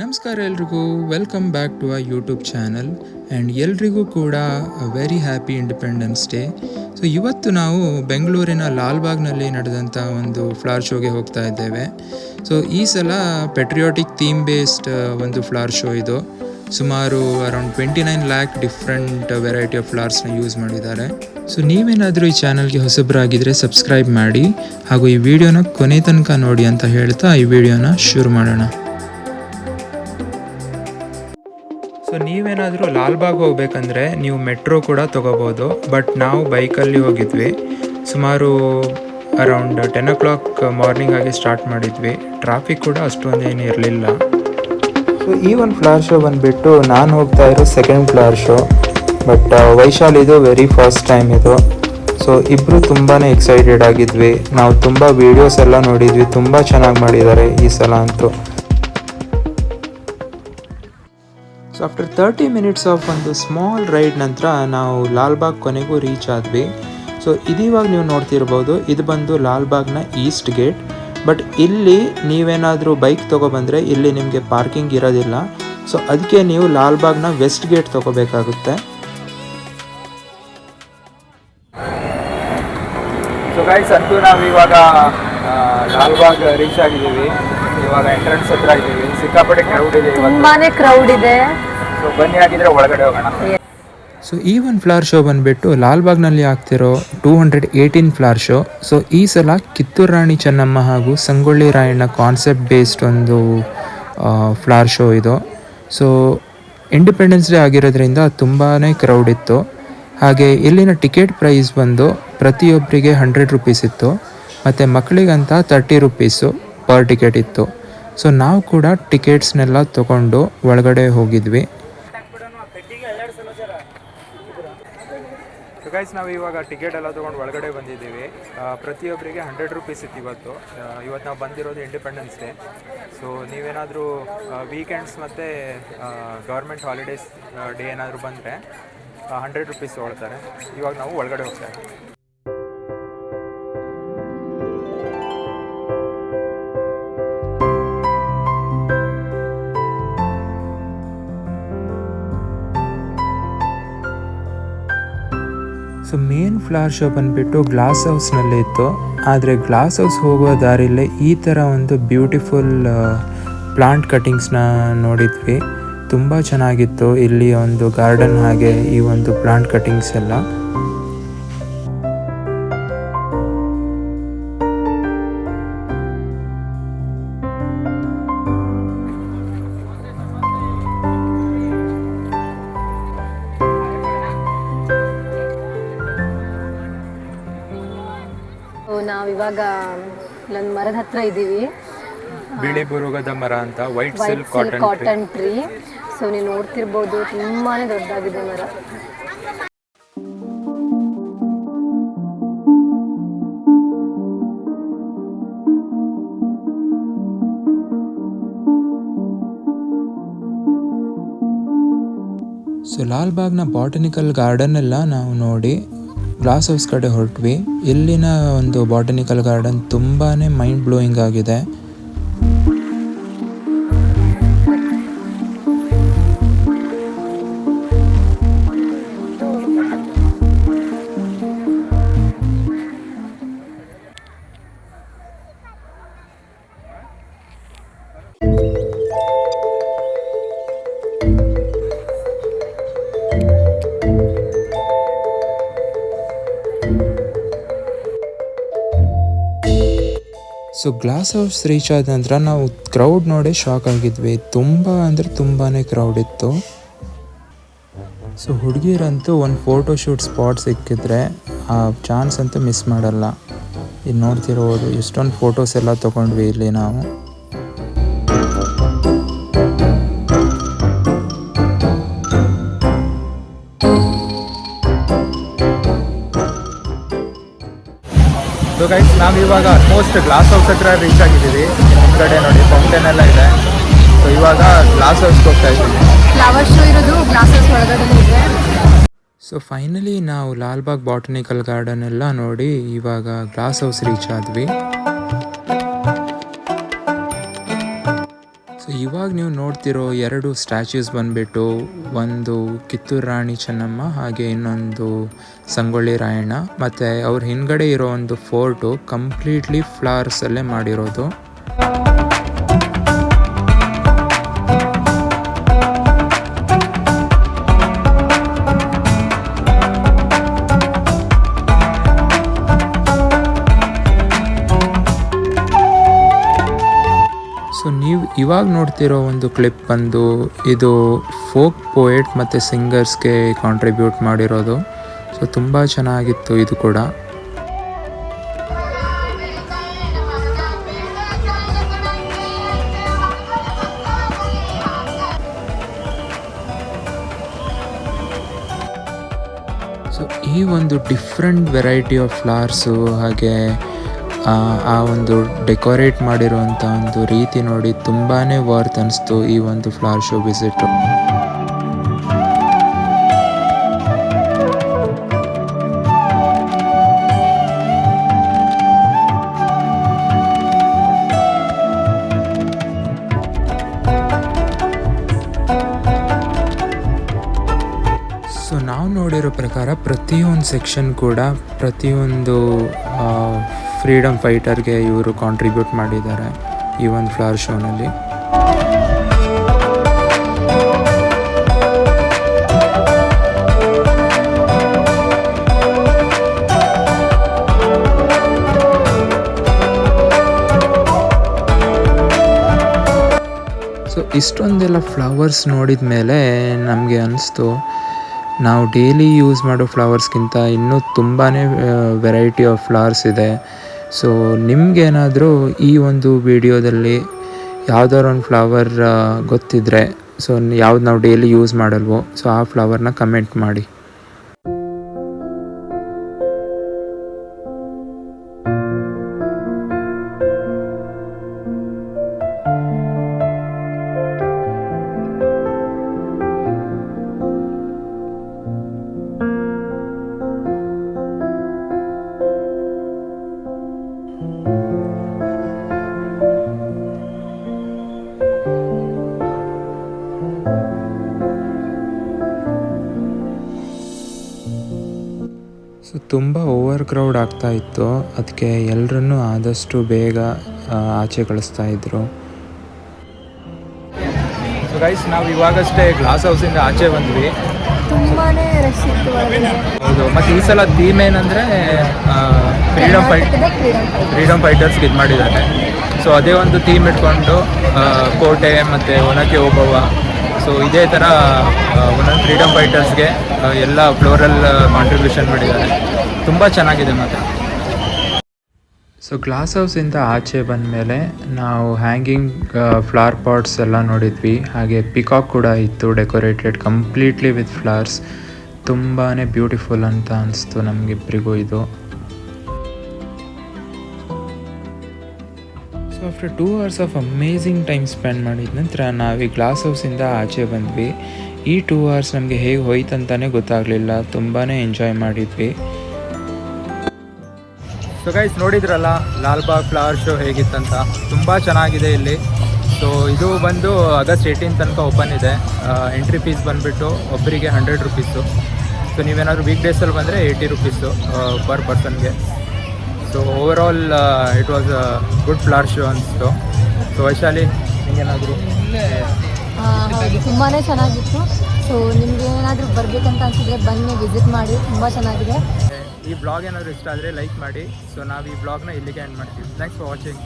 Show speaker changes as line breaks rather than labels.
ನಮಸ್ಕಾರ ಎಲ್ರಿಗೂ. Welcome back to a YouTube channel and ಎಲ್ರಿಗೂ ಕೂಡ very happy independence day so ಇವತ್ತು ನಾವು ಬೆಂಗಳೂರಿನ ಲಾಲ್ಬಾಗ್ನಲ್ಲಿ ನಡೆದಂಥ ಒಂದು ಫ್ಲವರ್ ಶೋಗೆ ಹೋಗ್ತಾ ಇದ್ದೇವೆ. ಸೊ ಈ ಸಲ ಪೆಟ್ರಿಯಾಟಿಕ್ ಥೀಮ್ ಬೇಸ್ಡ್ ಒಂದು ಫ್ಲವರ್ ಶೋ ಇದು. ಸುಮಾರು around twenty nine lakh different variety of ಫ್ಲವರ್ಸ್ನ use ಮಾಡಿದ್ದಾರೆ. ಸೊ ನೀವೇನಾದರೂ ಈ ಚಾನಲ್ಗೆ ಹೊಸಬರಾಗಿದ್ದರೆ ಸಬ್ಸ್ಕ್ರೈಬ್ ಮಾಡಿ. ಹಾಗೂ ಈ ವಿಡಿಯೋನ ಕೊನೆ ತನಕ ನೋಡಿ ಅಂತ ಹೇಳ್ತಾ ಈ ವಿಡಿಯೋನ ಶುರು ಮಾಡೋಣ. ನೀವೇನಾದರೂ ಲಾಲ್ಬಾಗ್ ಹೋಗ್ಬೇಕಂದ್ರೆ ನೀವು ಮೆಟ್ರೋ ಕೂಡ ತೊಗೋಬೋದು, ಬಟ್ ನಾವು ಬೈಕಲ್ಲಿ ಹೋಗಿದ್ವಿ. ಸುಮಾರು around ten o'clock morning ಆಗಿ ಸ್ಟಾರ್ಟ್ ಮಾಡಿದ್ವಿ. ಟ್ರಾಫಿಕ್ ಕೂಡ ಅಷ್ಟೊಂದೇನು ಇರಲಿಲ್ಲ. ಸೊ ಈ ಒಂದು ಫ್ಲವರ್ ಶೋ ಬಂದುಬಿಟ್ಟು ನಾನು ಹೋಗ್ತಾ ಇರೋ second flower show but Vaishal ಇದು ವೆರಿ ಫಸ್ಟ್ ಟೈಮ್ ಇದು. ಸೊ ಇಬ್ಬರು ತುಂಬಾ ಎಕ್ಸೈಟೆಡ್ ಆಗಿದ್ವಿ. ನಾವು ತುಂಬ ವೀಡಿಯೋಸ್ ಎಲ್ಲ ನೋಡಿದ್ವಿ, ತುಂಬ ಚೆನ್ನಾಗಿ ಮಾಡಿದ್ದಾರೆ ಈ ಸಲ ಅಂತೂ. So after thirty minutes of ಒಂದು ಸ್ಮಾಲ್ ರೈಡ್ ನಂತರ ನಾವು ಲಾಲ್ಬಾಗ್ ಕೊನೆಗೂ ರೀಚ್ ಆದ್ವಿ. ಸೊ ಇದೀವಾಗ ನೀವು ನೋಡ್ತಿರ್ಬೋದು ಇದು ಬಂದು ಲಾಲ್ಬಾಗ್ನ ಈಸ್ಟ್ ಗೇಟ್ ಬಟ್ ಇಲ್ಲಿ ನೀವೇನಾದರೂ ಬೈಕ್ ತೊಗೊಬಂದರೆ ಇಲ್ಲಿ ನಿಮಗೆ ಪಾರ್ಕಿಂಗ್ ಇರೋದಿಲ್ಲ. ಸೊ ಅದಕ್ಕೆ ನೀವು ಲಾಲ್ಬಾಗ್ನ ವೆಸ್ಟ್ ಗೇಟ್ ತೊಗೋಬೇಕಾಗುತ್ತೆ.
ಸೊ ಗೈಸ್ ಅಂತೂ ನಾವು ಇವಾಗ ಲಾಲ್ಬಾಗ್ ರೀಚ್ ಆಗಿದ್ದೀವಿ. ಇವಾಗ ಎಂಟ್ರೆನ್ಸ್ ಹತ್ರ ಇದ್ದೀವಿ. ಸಿಕ್ಕಾಪಟ್ಟೆ ಕ್ರೌಡ್ ಇದೆ
ತುಂಬಾನೇ ಕ್ರೌಡ್ ಇದೆ.
ಬನ್ನಿ ಆಗಿದ್ರೆ ಒಳಗಡೆ ಹೋಗೋಣ.
ಸೊ ಈ ಒಂದು ಫ್ಲವರ್ ಶೋ ಬಂದುಬಿಟ್ಟು ಲಾಲ್ಬಾಗ್ನಲ್ಲಿ ಆಗ್ತಿರೋ two hundred eighteen flower show so ಈ ಸಲ ಕಿತ್ತೂರು ರಾಣಿ ಚೆನ್ನಮ್ಮ ಹಾಗೂ ಸಂಗೊಳ್ಳಿ ರಾಯಣ್ಣ ಕಾನ್ಸೆಪ್ಟ್ ಬೇಸ್ಡ್ ಒಂದು ಫ್ಲವರ್ ಶೋ ಇದು. ಸೊ ಇಂಡಿಪೆಂಡೆನ್ಸ್ ಡೇ ಆಗಿರೋದ್ರಿಂದ ತುಂಬಾ ಕ್ರೌಡ್ ಇತ್ತು. ಹಾಗೆ ಇಲ್ಲಿನ ಟಿಕೆಟ್ ಪ್ರೈಸ್ ಬಂದು ಪ್ರತಿಯೊಬ್ಬರಿಗೆ ಹಂಡ್ರೆಡ್ ರುಪೀಸ್ ಇತ್ತು. ಮತ್ತು ಮಕ್ಕಳಿಗಂತ ತರ್ಟಿ ರುಪೀಸು ಪರ್ ಟಿಕೆಟ್ ಇತ್ತು. ಸೊ ನಾವು ಕೂಡ ಟಿಕೆಟ್ಸ್ನೆಲ್ಲ ತೊಗೊಂಡು ಒಳಗಡೆ ಹೋಗಿದ್ವಿ.
ಗೈಸ್ ನಾವು ಇವಾಗ ಟಿಕೆಟ್ ಎಲ್ಲ ತೊಗೊಂಡು ಒಳಗಡೆ ಬಂದಿದ್ದೀವಿ. ಪ್ರತಿಯೊಬ್ಬರಿಗೆ ಹಂಡ್ರೆಡ್ ರುಪೀಸ್ ಇತ್ತು ಇವತ್ತು. ಇವತ್ತು ನಾವು ಬಂದಿರೋದು ಇಂಡಿಪೆಂಡೆನ್ಸ್ ಡೇ ಸೊ ನೀವೇನಾದರೂ ವೀಕೆಂಡ್ಸ್ ಮತ್ತು ಗೌರ್ಮೆಂಟ್ ಹಾಲಿಡೇಸ್ ಡೇ ಏನಾದರೂ ಬಂದರೆ ಹಂಡ್ರೆಡ್ ರುಪೀಸ್ ತೊಗೊಳ್ತಾರೆ. ಇವಾಗ ನಾವು ಒಳಗಡೆ ಹೋಗ್ತಾ
ಫ್ಲವರ್ ಶೋ ಬಂದ್ಬಿಟ್ಟು ಗ್ಲಾಸ್ ಹೌಸ್ನಲ್ಲಿ ಇತ್ತು. ಆದರೆ ಗ್ಲಾಸ್ ಹೌಸ್ ಹೋಗುವ ದಾರಿಲೇ ಈ ಥರ ಒಂದು ಬ್ಯೂಟಿಫುಲ್ ಪ್ಲಾಂಟ್ ಕಟಿಂಗ್ಸ್ನ ನೋಡಿದ್ವಿ. ತುಂಬ ಚೆನ್ನಾಗಿತ್ತು ಇಲ್ಲಿ ಒಂದು ಗಾರ್ಡನ್ ಹಾಗೆ ಈ ಒಂದು ಪ್ಲಾಂಟ್ ಕಟಿಂಗ್ಸ್ ಎಲ್ಲ.
ಇಲ್ಲೊಂದು ಮರದ ಹತ್ರ ಇದ್ದೀವಿ
ಬಿಳಿ ಬುರುಗದ ಮರ ಅಂತ white silk cotton
cotton tree so ನೀವು ನೋಡ್ತಿರ್ಬೋದು ತುಂಬಾನೇ ದೊಡ್ಡದಾಗಿದೆ ಮರ.
ಸೊ ಲಾಲ್ಬಾಗ್ನ ಬಾಟನಿಕಲ್ ಗಾರ್ಡನ್ ಎಲ್ಲ ನಾವು ನೋಡಿ ಗ್ಲಾಸ್ ಹೌಸ್ ಕಡೆ ಹೊರಟ್ವಿ. ಇಲ್ಲಿನ ಒಂದು ಬಾಟನಿಕಲ್ ಗಾರ್ಡನ್ ತುಂಬಾ ಮೈಂಡ್ ಬ್ಲೋಯಿಂಗ್ ಆಗಿದೆ. ಸೊ ಗ್ಲಾಸ್ ಹೌಸ್ ರೀಚ್ ಆದ ನಂತರ ನಾವು ಕ್ರೌಡ್ ನೋಡಿ ಶಾಕ್ ಆಗಿದ್ವಿ. ತುಂಬ ಅಂದರೆ ತುಂಬಾ ಕ್ರೌಡ್ ಇತ್ತು. ಸೊ ಹುಡುಗಿರಂತೂ ಒಂದು ಫೋಟೋ ಶೂಟ್ ಸ್ಪಾಟ್ ಸಿಕ್ಕಿದ್ರೆ ಆ ಚಾನ್ಸ್ ಅಂತೂ ಮಿಸ್ ಮಾಡಲ್ಲ. ಇಲ್ಲಿ ನೋಡ್ತಿರೋದು ಎಷ್ಟೊಂದು ಫೋಟೋಸ್ ಎಲ್ಲ ತೊಗೊಂಡ್ವಿ ಇಲ್ಲಿ ನಾವು.
ಗೈಸ್ ನಾವು ಇವಾಗ ಆಲ್ಮೋಸ್ಟ್ ಗ್ಲಾಸ್ ಹೌಸ್ ಹತ್ರ ರೀಚ್ ಆಗಿದ್ದೀವಿ. ಮುಂದ್ಗಡೆ ನೋಡಿ ಫೌಂಟೇನ್ ಎಲ್ಲ ಇದೆ. ಸೊ ಇವಾಗ ಗ್ಲಾಸ್ ಹೌಸ್ಗೆ ಹೋಗ್ತಾ ಇದ್ದೀವಿ.
ಫ್ಲವರ್ ಶೋ ಇರೋದು ಗ್ಲಾಸಸ್ ಒಳಗಡೆ ಇದೆ.
ಸೊ ಫೈನಲಿ ನಾವು ಲಾಲ್ಬಾಗ್ ಬಾಟನಿಕಲ್ ಗಾರ್ಡನ್ ಎಲ್ಲ ನೋಡಿ ಇವಾಗ ಗ್ಲಾಸ್ ಹೌಸ್ ರೀಚ್ ಆದ್ವಿ. ಇವಾಗ ನೀವು ನೋಡ್ತಿರೋ ಎರಡು ಸ್ಟ್ಯಾಚ್ಯೂಸ್ ಬಂದ್ಬಿಟ್ಟು, ಒಂದು ಕಿತ್ತೂರು ರಾಣಿ ಚೆನ್ನಮ್ಮ, ಹಾಗೆ ಇನ್ನೊಂದು ಸಂಗೊಳ್ಳಿ ರಾಯಣ್ಣ. ಮತ್ತು ಅವ್ರ ಹಿಂದ್ಗಡೆ ಇರೋ ಒಂದು ಫೋರ್ಟು ಕಂಪ್ಲೀಟ್ಲಿ ಫ್ಲವರ್ಸಲ್ಲೇ ಮಾಡಿರೋದು. ಇವಾಗ ನೋಡ್ತಿರೋ ಒಂದು ಕ್ಲಿಪ್ ಬಂದು ಇದು ಫೋಕ್ ಪೋಯೆಟ್ ಮತ್ತು ಸಿಂಗರ್ಸ್ಗೆ ಕಾಂಟ್ರಿಬ್ಯೂಟ್ ಮಾಡಿರೋದು. ಸೊ ತುಂಬ ಚೆನ್ನಾಗಿತ್ತು ಇದು ಕೂಡ. ಸೊ ಈ ಒಂದು ಡಿಫ್ರೆಂಟ್ ವೆರೈಟಿ ಆಫ್ ಫ್ಲವರ್ಸು ಹಾಗೆ ಆ, ಒಂದು ಡೆಕೋರೇಟ್ ಮಾಡಿರುವಂಥ ಒಂದು ರೀತಿ ನೋಡಿ ತುಂಬಾ ವರ್ತ್ ಅನಿಸ್ತು ಈ ಒಂದು ಫ್ಲವರ್ ಶೋ ವಿಸಿಟ್ ಸೊ ನಾವು ನೋಡಿರೋ ಪ್ರಕಾರ ಪ್ರತಿಯೊಂದು ಸೆಕ್ಷನ್ ಕೂಡ ಪ್ರತಿಯೊಂದು ಫ್ರೀಡಮ್ ಫೈಟರ್ಗೆ ಇವರು ಕಾಂಟ್ರಿಬ್ಯೂಟ್ ಮಾಡಿದ್ದಾರೆ ಈ ಒಂದು ಫ್ಲವರ್ ಶೋನಲ್ಲಿ ಸೊ ಇಷ್ಟೊಂದೆಲ್ಲ ಫ್ಲವರ್ಸ್ ನೋಡಿದ ಮೇಲೆ ನಮಗೆ ಅನಿಸ್ತು, ನಾವು ಡೈಲಿ ಯೂಸ್ ಮಾಡೋ ಫ್ಲವರ್ಸ್ಗಿಂತ ಇನ್ನೂ ತುಂಬಾ ವೆರೈಟಿ ಆಫ್ ಫ್ಲವರ್ಸ್ ಇದೆ. ಸೊ ನಿಮಗೇನಾದರೂ ಈ ಒಂದು ವಿಡಿಯೋದಲ್ಲಿ ಯಾವ್ದಾದ್ರು ಒಂದು ಫ್ಲವರ್ ಗೊತ್ತಿದ್ದರೆ ಸೊ ಯಾವ್ದು ನಾವು ಡೈಲಿ ಯೂಸ್ ಮಾಡಲ್ವೋ ಸೊ ಆ ಫ್ಲವರ್ನ ಕಮೆಂಟ್ ಮಾಡಿ. ಸೊ ತುಂಬ ಓವರ್ ಕ್ರೌಡ್ ಆಗ್ತಾ ಇತ್ತು. ಅದಕ್ಕೆ ಎಲ್ಲರನ್ನೂ ಆದಷ್ಟು ಬೇಗ ಆಚೆ ಕಳಿಸ್ತಾ ಇದ್ರು.
ಸೊ ಗೈಸ್ ನಾವು ಇವಾಗಷ್ಟೇ ಗ್ಲಾಸ್ ಹೌಸಿಂದ ಆಚೆ ಬಂದ್ವಿ.
ತುಂಬಾನೇ ರಶ್ ಇತ್ತು ಒಳಗಡೆ.
ಹೌದು. ಮತ್ತು ಈ ಸಲ ಥೀಮ್ ಏನಂದರೆ ಫ್ರೀಡಮ್ ಫೈಟ್
ಕರ್ನಾಟಕದ freedom fight.
ಫ್ರೀಡಮ್ ಫೈಟರ್ಸ್ಗೆ ಇದು ಮಾಡಿದ್ದಾರೆ. ಸೊ ಅದೇ ಒಂದು ಥೀಮ್ ಇಟ್ಕೊಂಡು ಆ, ಕೋಟೆ ಮತ್ತು ಒನಕೆ ಓಬವ್ವ ಸೊ ಇದೇ ಥರ ಒಂದೊಂದು ಫ್ರೀಡಮ್ ಫೈಟರ್ಸ್ಗೆ ಎಲ್ಲ ಫ್ಲೋರಲ್ ಕಾಂಟ್ರಿಬ್ಯೂಷನ್ ಮಾಡಿದ್ದಾರೆ. ತುಂಬ ಚೆನ್ನಾಗಿದೆ ಮಾತ್ರ.
ಸೊ ಗ್ಲಾಸ್ ಹೌಸಿಂದ ಆಚೆ ಬಂದ ಮೇಲೆ ನಾವು ಹ್ಯಾಂಗಿಂಗ್ ಫ್ಲವರ್ ಪಾಟ್ಸ್ ಎಲ್ಲ ನೋಡಿದ್ವಿ. ಹಾಗೆ ಪಿಕಾಕ್ ಕೂಡ ಇತ್ತು ಡೆಕೋರೇಟೆಡ್ ಕಂಪ್ಲೀಟ್ಲಿ ವಿತ್ ಫ್ಲವರ್ಸ್ ತುಂಬಾ ಬ್ಯೂಟಿಫುಲ್ ಅಂತ ಅನಿಸ್ತು ನಮಗಿಬ್ಬರಿಗೂ ಇದು. After two hours of amazing time spend ಮಾಡಿದ ನಂತರ ನಾವು ಈ ಗ್ಲಾಸ್ ಹೌಸಿಂದ ಆಚೆ ಬಂದ್ವಿ. ಈ ಟೂ ಅವರ್ಸ್ ನಮಗೆ ಹೇಗೆ ಹೋಯ್ತಂತಾನೆ ಗೊತ್ತಾಗಲಿಲ್ಲ. ತುಂಬಾ ಎಂಜಾಯ್ ಮಾಡಿದ್ವಿ.
ಸೊ ಗೈಸ್ ನೋಡಿದ್ರಲ್ಲ, ಲಾಲ್ಬಾಗ್ ಫ್ಲವರ್ ಶೋ ಹೇಗಿತ್ತಂತ? ತುಂಬ ಚೆನ್ನಾಗಿದೆ ಇಲ್ಲಿ. ಸೊ ಇದು ಬಂದು ಆಗಸ್ಟ್ ಏಯ್ಟೀನ್ ತನಕ ಓಪನ್ ಇದೆ. ಎಂಟ್ರಿ ಫೀಸ್ ಬಂದುಬಿಟ್ಟು ಒಬ್ಬರಿಗೆ ಹಂಡ್ರೆಡ್ ರುಪೀಸು ಸೊ ನೀವೇನಾದರೂ ವೀಕ್ ಡೇಸಲ್ಲಿ ಬಂದರೆ eighty rupees per ಪರ್ಸನ್ಗೆ so overall it was a good flower show ಅನಿಸ್ತು. ಸೊ ವೈಶಾಲಿ ನಿಮಗೇನಾದರೂ
ಹೌದು ತುಂಬಾ ಚೆನ್ನಾಗಿತ್ತು. ಸೊ ನಿಮ್ಗೆ ಏನಾದರೂ ಬರಬೇಕಂತ ಅನ್ಸಿದ್ರೆ ಬನ್ನಿ ವಿಸಿಟ್ ಮಾಡಿ ತುಂಬ ಚೆನ್ನಾಗಿದೆ.
ಈ ಬ್ಲಾಗ್ ಏನಾದರೂ ಇಷ್ಟ ಆದರೆ ಲೈಕ್ ಮಾಡಿ. ಸೊ ನಾವು ಈ ಬ್ಲಾಗ್ನ ಇಲ್ಲಿಗೆ ಎಂಡ್ ಮಾಡ್ತೀವಿ. Thanks for watching